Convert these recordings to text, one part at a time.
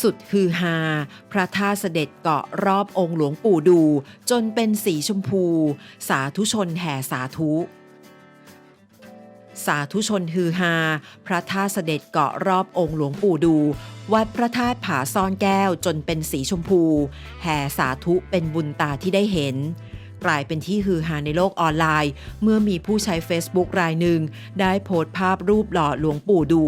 สุดฮือฮา พระธาตุเสด็จเกาะรอบองค์หลวงปู่ดู จนเป็นสีชมพู สาธุชนแห่สาธุ สาธุชนฮือฮา พระธาตุเสด็จเกาะรอบองค์หลวงปู่ดู วัดพระธาตุผาซ่อนแก้วจนเป็นสีชมพู แห่สาธุเป็นบุญตาที่ได้เห็น กลายเป็นที่ฮือฮาในโลกออนไลน์ เมื่อมีผู้ใช้ Facebook รายหนึ่ง ได้โพสต์ภาพรูปหล่อหลวงปู่ดู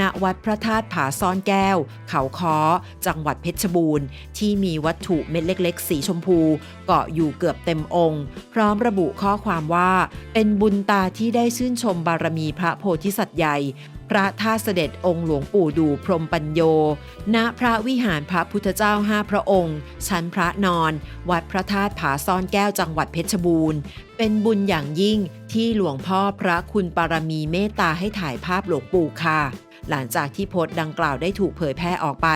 ณวัดพระธาตุผาซ่อนแก้ว เขาค้อ จังหวัดเพชรบูรณ์ ที่มีวัตถุเม็ดเล็ก ๆ สีชมพู เกาะอยู่เกือบเต็มองค์ พร้อมระบุข้อความว่า เป็นบุญตาที่ได้ชื่นชมบารมีพระโพธิสัตว์ใหญ่พระท่าตุเสด็จองค์หลวงปู่ดูพรมปัญโย ณ พระวิหารพระพุทธเจ้าห้าพระองค์ ชั้นพระนอน วัดพระธาตุผาซ่อนแก้วจังหวัดเพชรบูรณ์ เป็นบุญอย่างยิ่งที่หลวงพ่อพระคุณปารมีเมตตาให้ถ่ายภาพหลวงปู่ค่ะ หลังจากที่โพสต์ดังกล่าวได้ถูกเผยแพร่ออกไป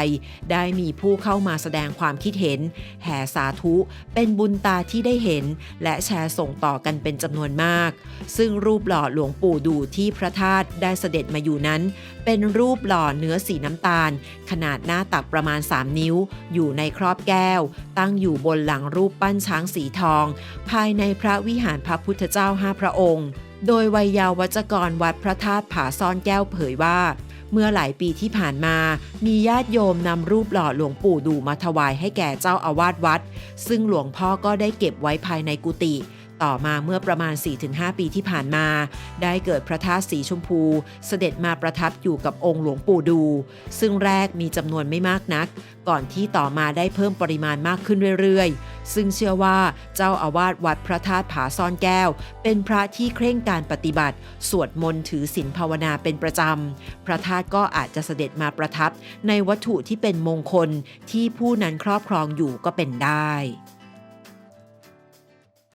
ได้มีผู้เข้ามาแสดงความคิดเห็น แห่สาธุ เป็นบุญตาที่ได้เห็น และแชร์ส่งต่อกันเป็นจำนวนมาก ซึ่งรูปหล่อหลวงปู่ดูที่พระธาตุได้เสด็จมาอยู่นั้น เป็นรูปหล่อเนื้อสีน้ำตาล ขนาดหน้าตักประมาณ 3 นิ้ว อยู่ในครอบแก้ว ตั้งอยู่บนหลังรูปปั้นช้างสีทอง ภายในพระวิหารพระพุทธเจ้าห้าพระองค์ โดยวัยยาวัจกรวัดพระธาตุผาซ่อนแก้วเผยว่า เมื่อหลายปีที่ผ่านมา มีญาติโยมนำรูปหล่อหลวงปู่ดูมาถวายให้แก่เจ้าอาวาสวัด ซึ่งหลวงพ่อก็ได้เก็บไว้ภายในกุฏิต่อมาเมื่อประมาณ 4-5 ปีที่ผ่านมา ได้เกิดพระธาตุสีชมพู เสด็จมาประทับอยู่กับองค์หลวงปู่ดู ซึ่งแรกมีจำนวนไม่มากนัก ก่อนที่ต่อมาได้เพิ่มปริมาณมากขึ้นเรื่อยๆ ซึ่งเชื่อว่าเจ้าอาวาสวัดพระธาตุผาซ่อนแก้ว เป็นพระที่เคร่งการปฏิบัติ สวดมนต์ถือศีลภาวนาเป็นประจำ พระธาตุก็อาจจะเสด็จมาประทับในวัตถุที่เป็นมงคลที่ผู้นั้นครอบครองอยู่ก็เป็นได้